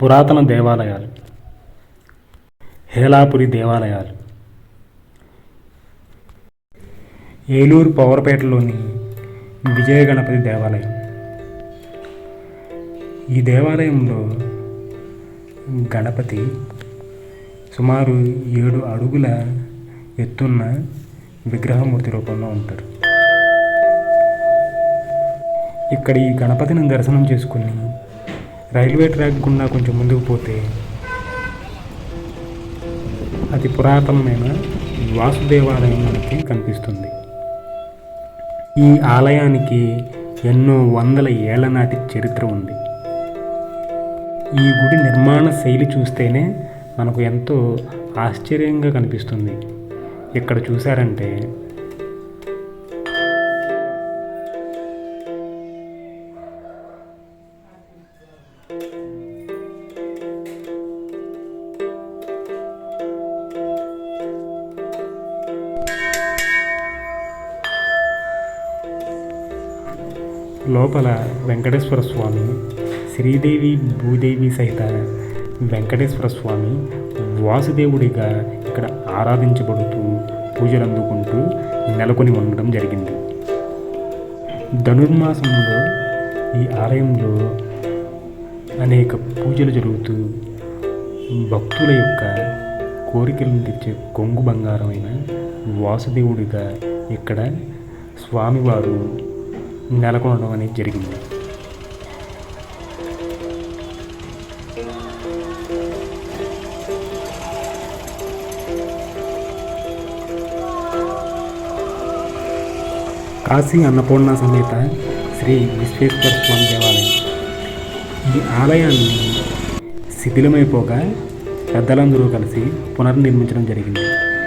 పురాతన దేవాలయాలు హేలాపురి దేవాలయాలు ఏలూరు పవర్పేటలోని విజయ గణపతి దేవాలయం. ఈ దేవాలయంలో గణపతి సుమారు ఏడు అడుగుల ఎత్తున్న విగ్రహమూర్తి రూపంలో ఉంటారు. ఇక్కడ ఈ గణపతిని దర్శనం చేసుకుని రైల్వే ట్రాక్ గుండా కొంచెం ముందుకు పోతే అతి పురాతనమైన వాసుదేవాలయం మనకి కనిపిస్తుంది. ఈ ఆలయానికి ఎన్నో వందల ఏళ్ళ నాటి చరిత్ర ఉంది. ఈ గుడి నిర్మాణ శైలి చూస్తేనే మనకు ఎంతో ఆశ్చర్యంగా కనిపిస్తుంది. ఇక్కడ చూశారంటే లోపల వెంకటేశ్వర స్వామి శ్రీదేవి భూదేవి సహిత వెంకటేశ్వర స్వామి వాసుదేవుడిగా ఇక్కడ ఆరాధించబడుతూ పూజలు అందుకుంటూ నెలకొని ఉండడం జరిగింది. ధనుర్మాసంలో ఈ ఆలయంలో అనేక పూజలు జరుగుతూ భక్తుల యొక్క కోరికలను తెచ్చే కొంగు బంగారమైన వాసుదేవుడిగా ఇక్కడ స్వామివారు నెలకొనడం అనేది జరిగింది. కాశీ అన్నపూర్ణ సమేత శ్రీ విశ్వేశ్వర స్వామి దేవాలయం. ఈ ఆలయాన్ని శిథిలమైపోగా పెద్దలందరూ కలిసి పునర్నిర్మించడం జరిగింది.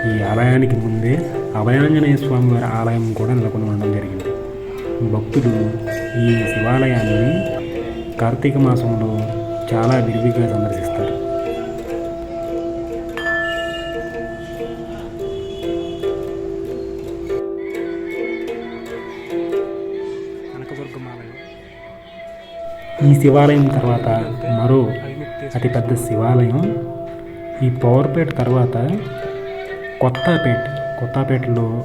ఈ ఆలయానికి ముందే అభయాంజనేయ స్వామి వారి ఆలయం కూడా నెలకొని ఉండడం జరిగింది. భక్తులు ఈ శివాలయాన్ని కార్తీక మాసంలో చాలా విరివిగా సందర్శిస్తారు. ఈ శివాలయం తర్వాత మరో అతిపెద్ద శివాలయం. ఈ పవర్పేట తర్వాత కొత్తపేట కొత్తపేటలో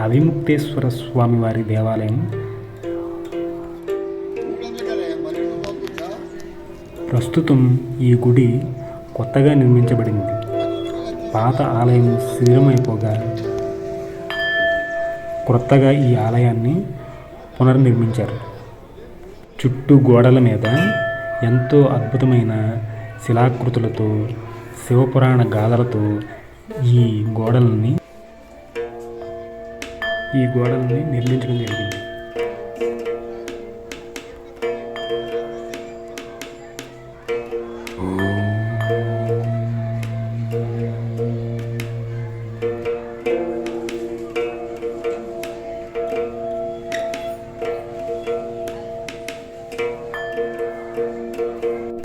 అవిముక్తేశ్వర స్వామి వారి దేవాలయం. ప్రస్తుతం ఈ గుడి కొత్తగా నిర్మించబడింది. పాత ఆలయం శిథిలమైపోగా కొత్తగా ఈ ఆలయాన్ని పునర్నిర్మించారు. చుట్టూ గోడల మీద ఎంతో అద్భుతమైన శిలాకృతులతో శివపురాణ గాథలతో ఈ గోడల్ని ఈ గోడల్ని నిర్మించడం జరిగింది.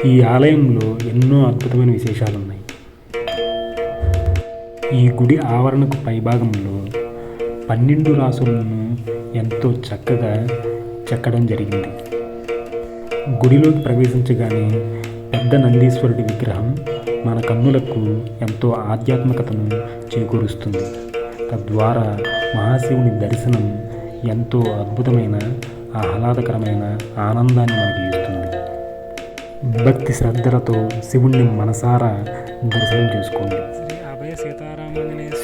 ఈ ఆలయంలో ఎన్నో అద్భుతమైన విశేషాలు ఉన్నాయి ఈ గుడి ఆవరణకు పైభాగంలో పన్నెండు రాసులను ఎంతో చక్కగా చెక్కడం జరిగింది. గుడిలోకి ప్రవేశించగానే పెద్ద నందీశ్వరుడి విగ్రహం మన కన్నులకు ఎంతో ఆధ్యాత్మికతను చేకూరుస్తుంది. తద్వారా మహాశివుని దర్శనం ఎంతో అద్భుతమైన ఆహ్లాదకరమైన ఆనందాన్ని మనకి ఇస్తుంది. భక్తి శ్రద్ధలతో శివుణ్ణి మనసారా దర్శనం చేసుకోండి.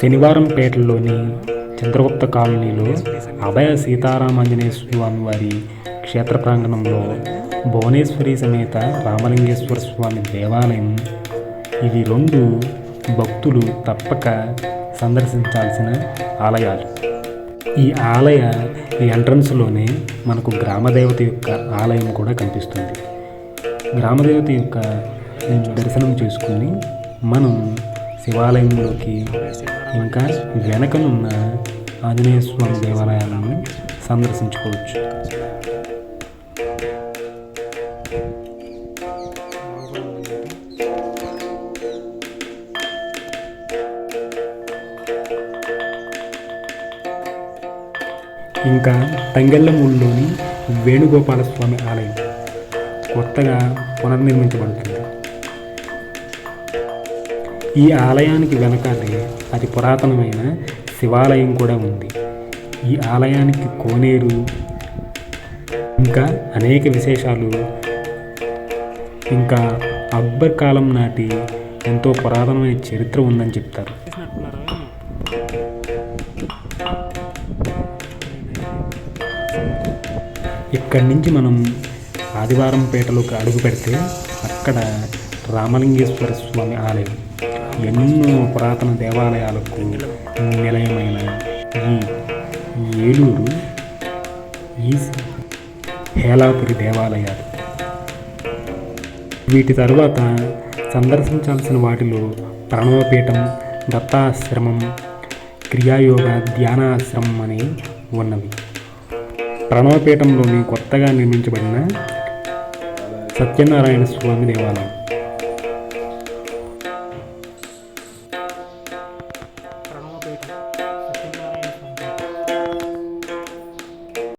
శనివారం పేటలోని చంద్రగుప్త కాలనీలో అభయ సీతారామాంజనేయ స్వామి వారి క్షేత్ర ప్రాంగణంలో భువనేశ్వరి సమేత రామలింగేశ్వర స్వామి దేవాలయం. ఇవి రెండు భక్తులు తప్పక సందర్శించాల్సిన ఆలయాలు. ఈ ఆలయ ఎంట్రన్స్లోనే మనకు గ్రామదేవత యొక్క ఆలయం కూడా కనిపిస్తుంది. గ్రామదేవత యొక్క దర్శనం చేసుకుని మనం శివాలయంలోకి ఇంకా వెనకనున్న ఆంజనేయ స్వామి దేవాలయాలను సందర్శించుకోవచ్చు. ఇంకా తంగెళ్ళమూడిలోని వేణుగోపాలస్వామి ఆలయం. కొత్తగా పునర్నిర్మించబడుతుంది. ఈ ఆలయానికి వెనకాలే అతి పురాతనమైన శివాలయం కూడా ఉంది. ఈ ఆలయానికి కోనేరు ఇంకా అనేక విశేషాలు ఇంకా అక్బర్ కాలం నాటి ఎంతో పురాతనమైన చరిత్ర ఉందని చెప్తారు. ఇక్కడి నుంచి మనం ఆదివారం పేటలోకి అడుగు పెడితే అక్కడ రామలింగేశ్వర స్వామి ఆలయం. ఎన్నో పురాతన దేవాలయాలకు నిలయమైన ఈ ఏలూరు ఈ హేలాపురి దేవాలయాలు. వీటి తరువాత సందర్శించాల్సిన వాటిలో ప్రణవపీఠం దత్తాశ్రమం క్రియాయోగ ధ్యానాశ్రమం అని ఉన్నవి. ప్రణవపీఠంలోని కొత్తగా నిర్మించబడిన సత్యనారాయణ స్వామి దేవాలయం